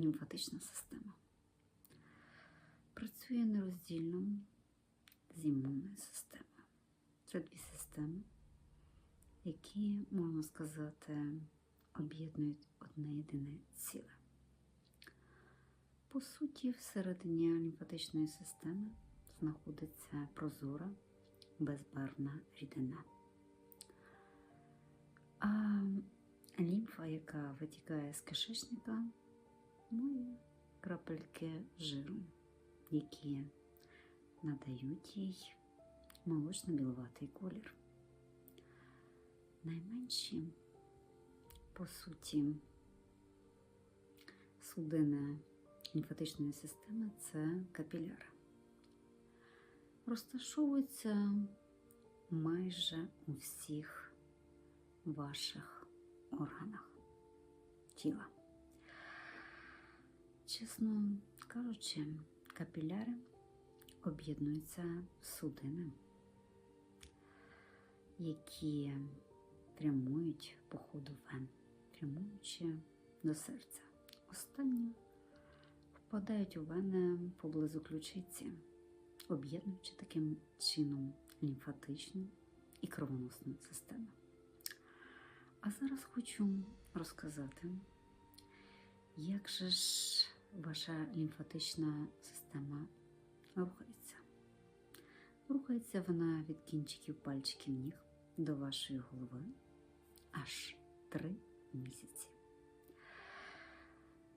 лімфатична система. Працює нероздільно з імунною системою. Це дві системи, які, можна сказати, об'єднують одне єдине ціле. По суті, всередині лімфатичної системи знаходиться прозора безбарвна рідина. А лімфа, яка витікає з кишечника, має крапельки жиру, які надають їй молочно-біловатий колір. Найменші, по суті, судини лімфатичної системи це капіляри. Розташовуються майже у всіх ваших органах тіла. Чесно кажучи, капіляри об'єднуються в судини, які прямують по ходу вен, прямуючи до серця. Останні впадають у вени поблизу ключиці, об'єднуючи таким чином лімфатичну і кровоносну систему. А зараз хочу розказати, як же ж ваша лімфатична система рухається. Рухається вона від кінчиків пальчиків ніг до вашої голови аж три місяці.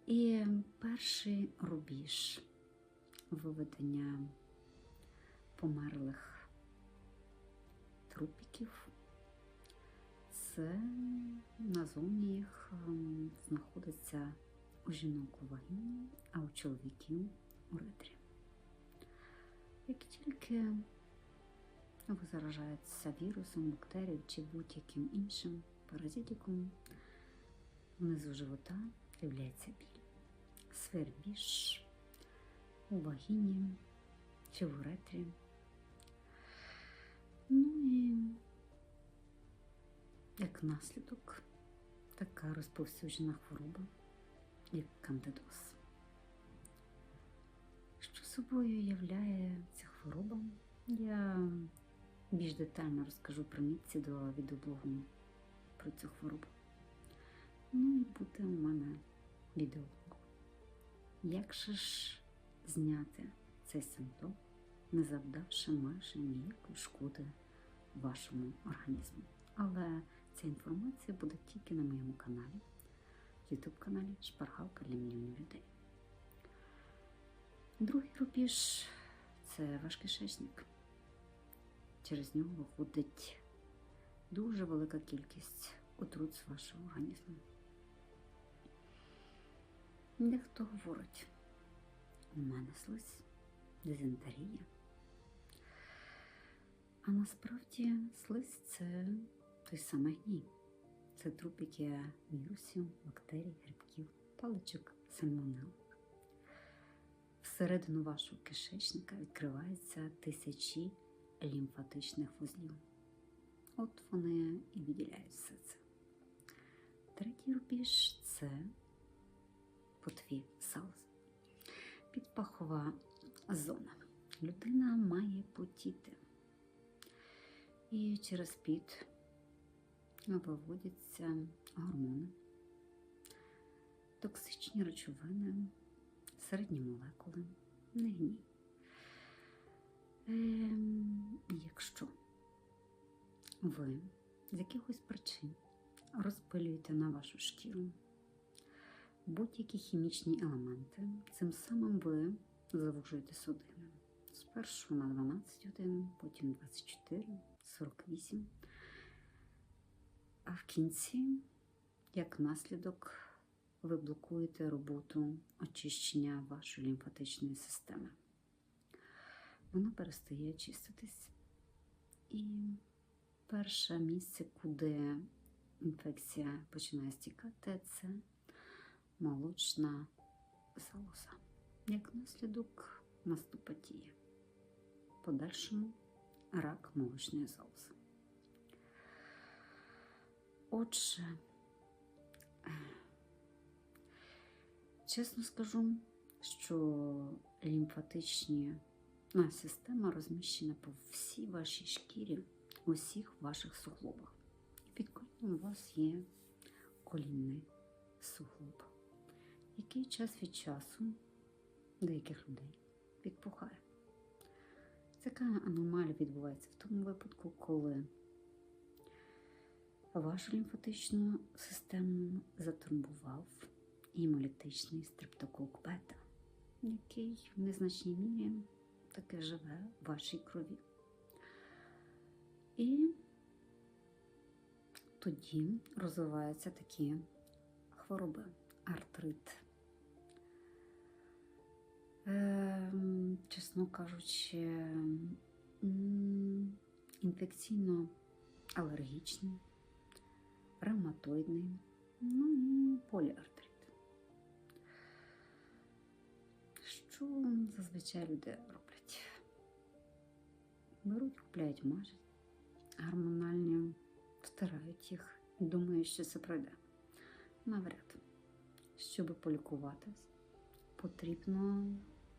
І перший рубіж виведення померлих трупіків це назовні їх ем, знаходиться у жінок у вагіні, а у чоловіків у ретрі. Як тільки ви заражаєтеся вірусом, бактерією чи будь-яким іншим паразитиком, внизу живота з'являється біль, свербіж у вагіні чи в уретрі. Ну і як наслідок така розповсюджена хвороба, як кандидоз. Що собою являє ця хвороба? Я більш детально розкажу про місці до відеоблогу про цю хворобу. Ну і буде у мене відеоблог. Як же ж зняти цей симптом, не завдавши майже ніякої шкоди вашому організму? Але ця інформація буде тільки на моєму каналі, YouTube каналі Шпаргалка для мільйонів людей. Другий рубіж це ваш кишечник. Через нього виходить дуже велика кількість отрут з вашого організму. Дехто говорить, у мене слизь, дизентерія. А насправді слизь це той самий гній. Це трупики вірусів, бактерій, грибків, паличок сальмонел. Всередину вашого кишечника відкриваються тисячі лімфатичних вузлів. От вони і виділяють все це. Третій рубіж це потві салз. Підпахова зона. Людина має потіти. І через піт виводяться гормони, токсичні речовини, середні молекули, не гній. Ем, якщо ви з якихось причин розпилюєте на вашу шкіру будь-які хімічні елементи, цим самим ви завужуєте судини. Спершу на 12 годин, потім 24, 48. А в кінці, як наслідок, ви блокуєте роботу очищення вашої лімфатичної системи. Вона перестає очиститись. І перше місце, куди інфекція починає стікати, це молочна залоза. Як наслідок мастопатія. В Подальшому рак молочної залози. Отже, Чесно скажу, що лімфатичні а, система розміщена по всій вашій шкірі, усіх ваших суглобах. Під коліном у вас є колінний суглоб, який час від часу деяких людей підпухає. Така аномалія відбувається в тому випадку, коли вашу лімфатичну систему затурбував гемолітичний стрептокок бета, який в незначній мірі таки живе в вашій крові. І тоді розвиваються такі хвороби, артрит. Ем, чесно кажучи, інфекційно-алергічний, ревматоїдний, ну і поліартрит. Що зазвичай люди роблять? Беруть, купляють мажі, гормональні, втирають їх, думають, що це пройде. Навряд. Щоб полікуватись, потрібно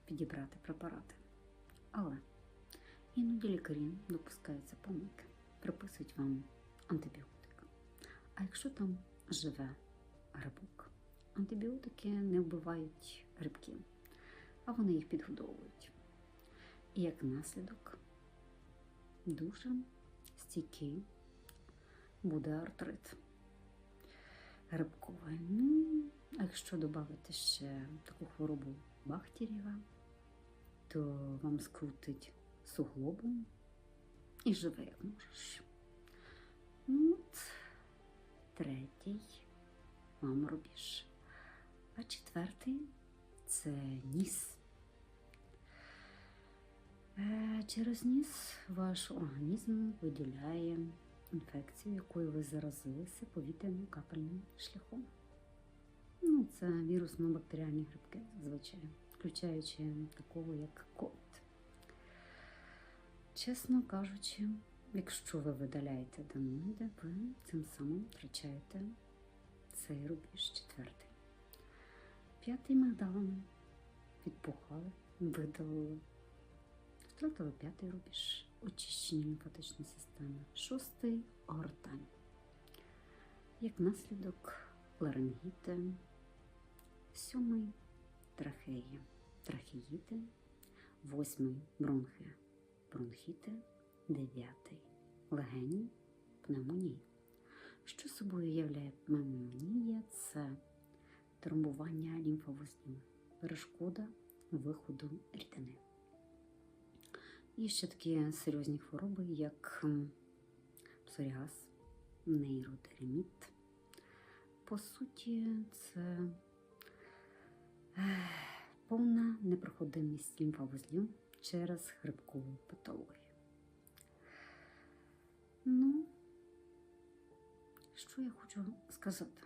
підібрати препарати. Але іноді лікарі допускаються помилки, приписують вам антибіотик. А якщо там живе грибок, антибіотики не вбивають грибків, а вони їх підгодовують. І як наслідок дуже стійкий буде артрит грибковий. Ну, а якщо додати ще таку хворобу Бахтерєва, то вам скрутить суглобом і живе як можеш. Ну, от, третій вам рубіж. А четвертий це ніс. Е, Через ніс ваш організм виділяє інфекцію, якою ви заразилися повітряним капельним шляхом. Ну, це вірусно-бактеріальні грибки, зазвичай, включаючи такого, як ковід. Чесно кажучи, якщо ви видаляєте даноїди, ви цим самим втрачаєте цей рубіж четвертий. П'ятий мигдалом підпухали, видалили. Втратили п'ятий рубіж, очищення лімфатичної системи. Шостий гортань. Як наслідок ларингіти, сьомий трахеї, трахеїти, восьмий бронхи, бронхіти, дев'ятий легені, пневмонії. Що собою являє пневмонія? Це тромбування лімфовузлів, перешкода виходу рідини. І ще такі серйозні хвороби, як псоріаз, нейродереміт. По суті, це повна непроходимість лімфовузлів через хребкову патологію. Ну, що я хочу сказати?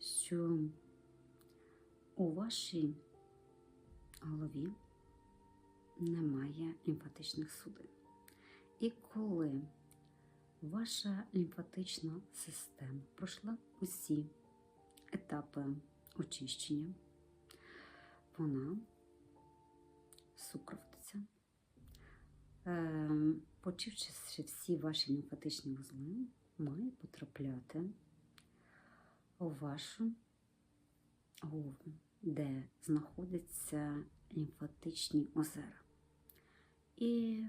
Що у вашій голові немає лімфатичних судин. І коли ваша лімфатична система пройшла усі етапи очищення, вона сукровтиться, Ем, почивши всі ваші лімфатичні вузли, має потрапляти у вашу голову, де знаходяться лімфатичні озера, і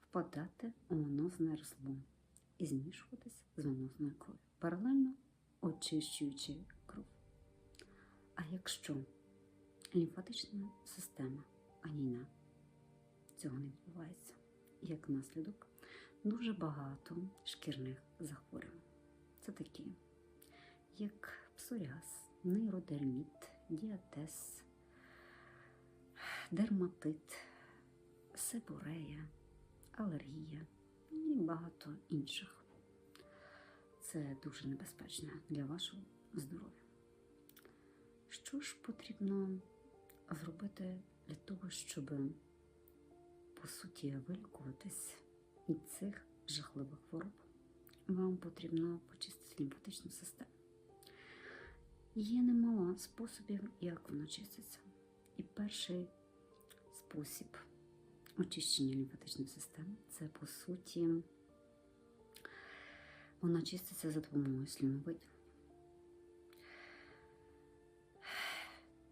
впадати у венозне розлом і змішуватися з венозною кров'ю, паралельно очищуючи кров. А якщо лімфатична система анійна, цього не відбувається. Як наслідок, дуже багато шкірних захворювань. Це такі, як псоріаз, нейродерміт, діатез, дерматит, себорея, алергія і багато інших. Це дуже небезпечно для вашого здоров'я. Що ж потрібно зробити для того, щоб по суті вилікуватись від цих жахливих хвороб? Вам потрібно почистити лімфатичну систему. Є немало способів, як воно чиститься. І перший спосіб очищення лімфатичної системи це по суті вона чиститься за допомогою слюновиділення.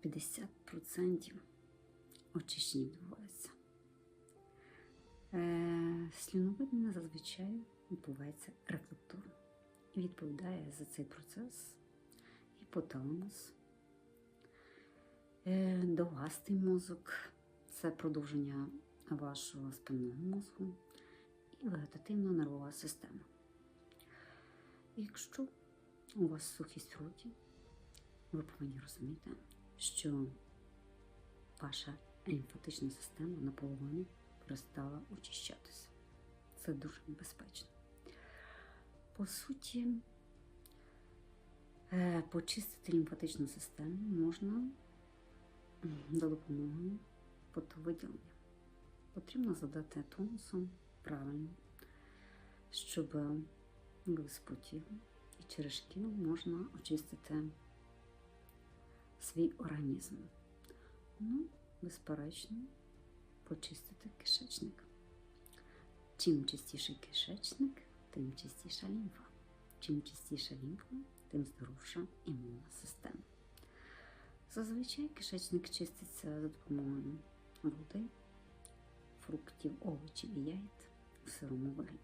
50% очищення відбувається. Е, зазвичай відбувається рефлекторно відповідає за цей процес гіпоталамус, е, довгастий мозок це продовження вашого спинного мозку і вегетативна нервова система. Якщо у вас сухість в роті, ви повинні розуміти, що ваша лімфатична система наполовину перестала очищатися. Це дуже небезпечно. По суті, е, почистити лімфатичну систему можна за допомогою потовиділення. Потрібно задати тонусом правильно, щоб спотіли, і через шкіру можна очистити свій організм. Ну, безперечно, почистити кишечник. Чим чистіший кишечник, тим чистіша лімфа. Чим чистіша лімфа, тим здоровша імунна система. Зазвичай кишечник чиститься за допомогою води, фруктів, овочів і яєць у сирому вигляді.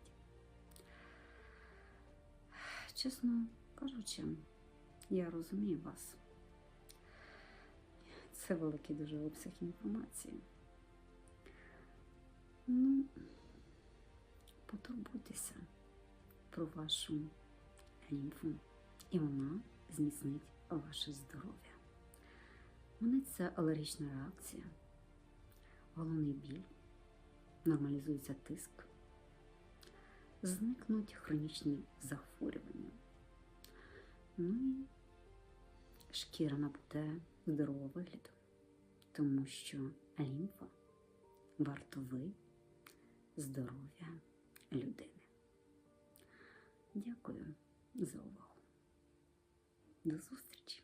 Чесно кажучи, я розумію вас. Це великий дуже обсяг інформації. Ну, потурбуйтеся про вашу лімфу, і вона зміцнить ваше здоров'я. Мене це алергічна реакція, головний біль, нормалізується тиск, зникнуть хронічні захворювання. Ну і шкіра набуде здорового вигляду, тому що лімфа вартовий здоров'я людини. Дякую за увагу. До зустрічі!